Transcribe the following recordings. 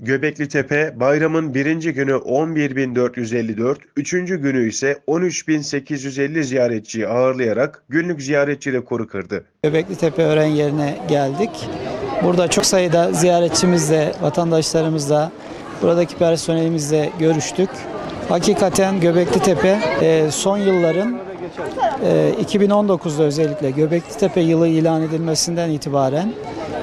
Göbekli Tepe bayramın birinci günü 11.454, üçüncü günü ise 13.850 ziyaretçiyi ağırlayarak günlük ziyaretçi rekoru kırdı. Göbekli Tepe öğren yerine geldik. Burada çok sayıda ziyaretçimizle, vatandaşlarımızla, buradaki personelimizle görüştük. Hakikaten Göbekli Tepe e, son yılların e, 2019'da özellikle Göbekli Tepe yılı ilan edilmesinden itibaren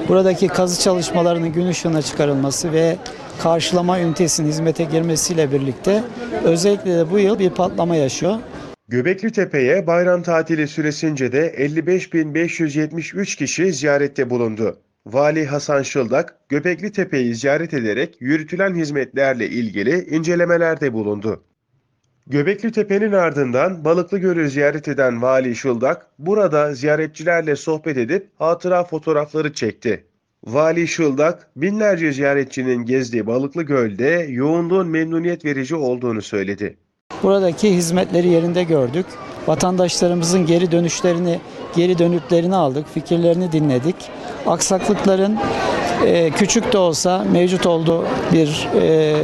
buradaki kazı çalışmalarının gün ışığına çıkarılması ve karşılama ünitesinin hizmete girmesiyle birlikte özellikle de bu yıl bir patlama yaşıyor. Göbekli Tepe'ye bayram tatili süresince de 55.573 kişi ziyarette bulundu. Vali Hasan Şıldak, Göbekli Tepe'yi ziyaret ederek yürütülen hizmetlerle ilgili incelemelerde bulundu. Göbekli Tepe'nin ardından Balıklı Gölü ziyaret eden Vali Şıldak, burada ziyaretçilerle sohbet edip hatıra fotoğrafları çekti. Vali Şıldak, binlerce ziyaretçinin gezdiği Balıklı Göl'de yoğunluğun memnuniyet verici olduğunu söyledi. Buradaki hizmetleri yerinde gördük. Vatandaşlarımızın geri dönüşlerini, geri dönütlerini aldık, fikirlerini dinledik. Aksaklıkların e, küçük de olsa mevcut olduğu bir e,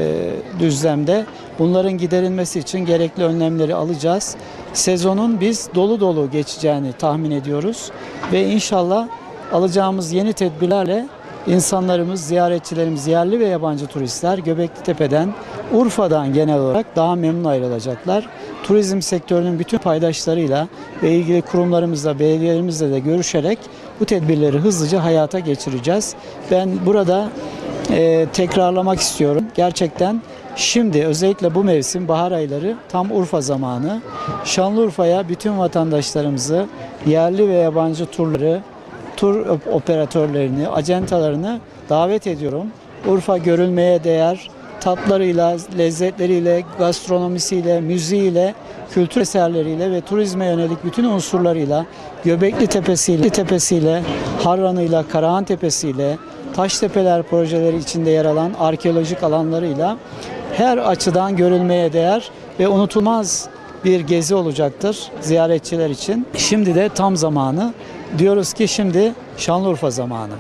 düzlemde bunların giderilmesi için gerekli önlemleri alacağız. Sezonun biz dolu dolu geçeceğini tahmin ediyoruz ve inşallah alacağımız yeni tedbirlerle insanlarımız, ziyaretçilerimiz, yerli ve yabancı turistler Göbekli Tepe'den, Urfa'dan genel olarak daha memnun ayrılacaklar. Turizm sektörünün bütün paydaşlarıyla ve ilgili kurumlarımızla, belediyelerimizle de görüşerek bu tedbirleri hızlıca hayata geçireceğiz. Ben burada e, tekrarlamak istiyorum. Gerçekten şimdi özellikle bu mevsim bahar ayları tam Urfa zamanı. Şanlıurfa'ya bütün vatandaşlarımızı, yerli ve yabancı turları, tur operatörlerini, acentalarını davet ediyorum. Urfa görülmeye değer tatlarıyla, lezzetleriyle, gastronomisiyle, müziğiyle, kültür eserleriyle ve turizme yönelik bütün unsurlarıyla Göbekli Tepesi'yle, Tepesi'yle, Harran'ıyla, Karahan Tepesi'yle, Taştepeler projeleri içinde yer alan arkeolojik alanlarıyla her açıdan görülmeye değer ve unutulmaz bir gezi olacaktır ziyaretçiler için. Şimdi de tam zamanı. Diyoruz ki şimdi Şanlıurfa zamanı.